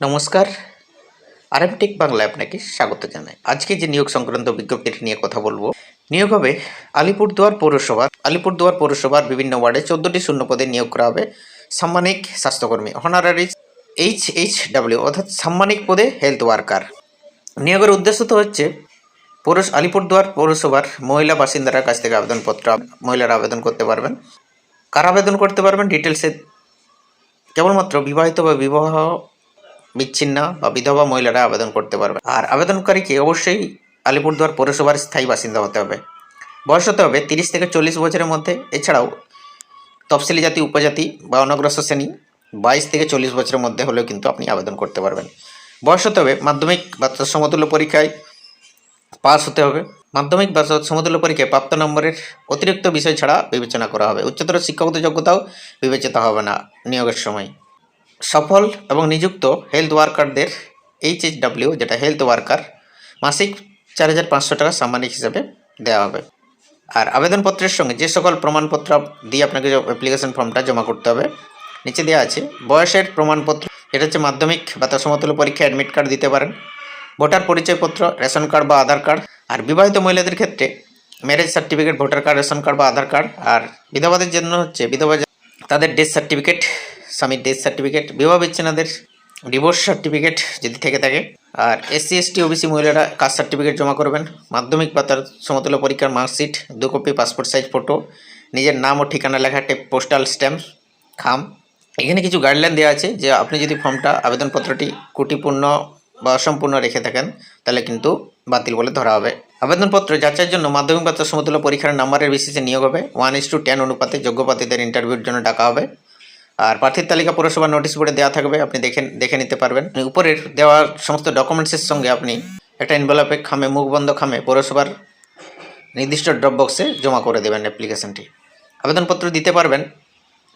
নমস্কার। আরএমটেক বাংলায় আপনাকে স্বাগত জানাই। আজকে যে নিয়োগ সংক্রান্ত বিজ্ঞপ্তিটি নিয়ে কথা বলব, নিয়োগ হবে আলিপুরদুয়ার পৌরসভার। আলিপুরদুয়ার পৌরসভার বিভিন্ন ওয়ার্ডে চোদ্দোটি শূন্য পদে নিয়োগ করা হবে সাম্মানিক স্বাস্থ্যকর্মী অনারারি এইচ এইচ ডাব্লিউ অর্থাৎ সাম্মানিক পদে হেলথ ওয়ার্কার নিয়োগের উদ্দেশ্য তো হচ্ছে পৌরস, আলিপুরদুয়ার পৌরসভার মহিলা বাসিন্দার কাছ থেকে আবেদনপত্র, মহিলারা আবেদন করতে পারবেন। কারা আবেদন করতে পারবেন ডিটেলসে কেবলমাত্র বিবাহিত বা বিবাহ বিচ্ছিন্ন বা বিধবা মহিলারা আবেদন করতে পারবে। আর আবেদনকারীকে অবশ্যই আলিপুরদুয়ার পৌরসভার স্থায়ী বাসিন্দা হতে হবে। বয়স হতে হবে তিরিশ থেকে চল্লিশ বছরের মধ্যে। এছাড়াও তফসিলি জাতি, উপজাতি বা অনগ্রসর শ্রেণি বাইশ থেকে চল্লিশ বছরের মধ্যে হলেও কিন্তু আপনি আবেদন করতে পারবেন। বয়স হতে হবে মাধ্যমিক বা সমতুল্য পরীক্ষায় পাস হতে হবে। মাধ্যমিক বা সমতুল্য পরীক্ষায় প্রাপ্ত নম্বরের অতিরিক্ত বিষয় ছাড়া বিবেচনা করা হবে। উচ্চতর শিক্ষাগত যোগ্যতাও বিবেচিত হবে না নিয়োগের সময়। সফল এবং নিযুক্ত হেলথ ওয়ার্কারদের এইচ এইচ ডাব্লিউ যেটা হেলথ ওয়ার্কার মাসিক চার হাজার পাঁচশো টাকা সাম্মানিক হিসাবে দেওয়া হবে। আর আবেদনপত্রের সঙ্গে যে সকল প্রমাণপত্র দিয়ে আপনাকে অ্যাপ্লিকেশন ফর্মটা জমা করতে হবে, নিচে দেওয়া আছে বয়সের প্রমাণপত্র। এটা হচ্ছে মাধ্যমিক বা তার সমতুল্য পরীক্ষা অ্যাডমিট কার্ড দিতে পারেন। ভোটার পরিচয়পত্র, রেশন কার্ড বা আধার কার্ড আর বিবাহিত মহিলাদের ক্ষেত্রে marriage certificate voter card ration card বা আধার কার্ড আর বিধবাদের জন্য হচ্ছে বিধবা তাদের ডেথ সার্টিফিকেট স্বামীর ডেথ সার্টিফিকেট বিবাহ বিচ্ছিন্নদের ডিভোর্স সার্টিফিকেট যদি থেকে থাকে। আর এসসি এসটি ওবিসি মহিলারা কাস্ট সার্টিফিকেট জমা করবেন। মাধ্যমিক বা তার সমতুল্য পরীক্ষার মার্কশিট দু কপি পাসপোর্ট সাইজ ফটো নিজের নাম ও ঠিকানা লেখা টেপ পোস্টাল স্ট্যাম্প খাম। এখানে কিছু গাইডলাইন দেওয়া আছে যে আপনি যদি ফর্মটা আবেদনপত্রটি কুটিপূর্ণ বা অসম্পূর্ণ রেখে থাকেন, তাহলে কিন্তু বাতিল বলে ধরা হবে। আবেদনপত্র যাচাইয়ের জন্য মাধ্যমিক বা তার সমতুল্য পরীক্ষার নাম্বারের বিশেষে নিয়োগ হবে। ওয়ান ইস টু টেন অনুপাতে যোগ্য প্রার্থীদের ইন্টারভিউর জন্য ডাকা হবে। আর প্রার্থীর তালিকা পৌরসভার নোটিশ বোর্ডে দেওয়া থাকবে, আপনি দেখে দেখে নিতে পারবেন। উপরের দেওয়া সমস্ত ডকুমেন্টসের সঙ্গে আপনি একটা এনভেলপে খামে মুখবন্ধ খামে পৌরসভার নির্দিষ্ট ড্রপ বক্সে জমা করে দেবেন অ্যাপ্লিকেশনটি আবেদনপত্র দিতে পারবেন।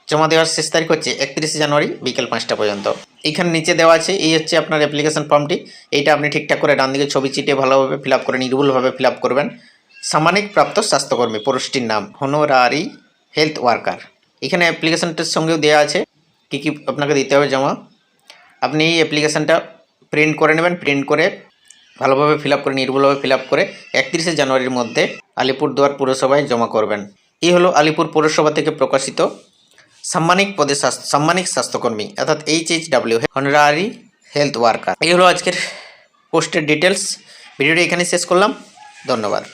জমা দেওয়ার শেষ তারিখ হচ্ছে একত্রিশে জানুয়ারি বিকেল পাঁচটা পর্যন্ত। এইখানে নিচে দেওয়া আছে, এই হচ্ছে আপনার অ্যাপ্লিকেশন ফর্মটি এইটা আপনি ঠিকঠাক করে ডান দিকে ছবি চিটিয়ে ভালোভাবে ফিল আপ করে, নির্ভুলভাবে ফিল আপ করবেন। সামানিক প্রাপ্ত স্বাস্থ্যকর্মী পুরুষটির নাম, হোনোরারি হেলথ ওয়ার্কার। এখানে অ্যাপ্লিকেশানটার সঙ্গেও দেওয়া আছে। কী কী আপনাকে দিতে হবে জমা? আপনি এই অ্যাপ্লিকেশানটা প্রিন্ট করে নেবেন প্রিন্ট করে ভালোভাবে ফিল করে, নির্ভুলভাবে ফিল করে একত্রিশে জানুয়ারির মধ্যে আলিপুরদুয়ার পুরসভায় জমা করবেন। এই হলো আলিপুর পৌরসভা থেকে প্রকাশিত সাম্মানিক পদে স্বাস্থ্য, সাম্মানিক স্বাস্থ্যকর্মী, অর্থাৎ H H W honorary health worker এই হলো আজকের পোস্টের ডিটেলস ভিডিওটি এখানে শেষ করলাম। ধন্যবাদ।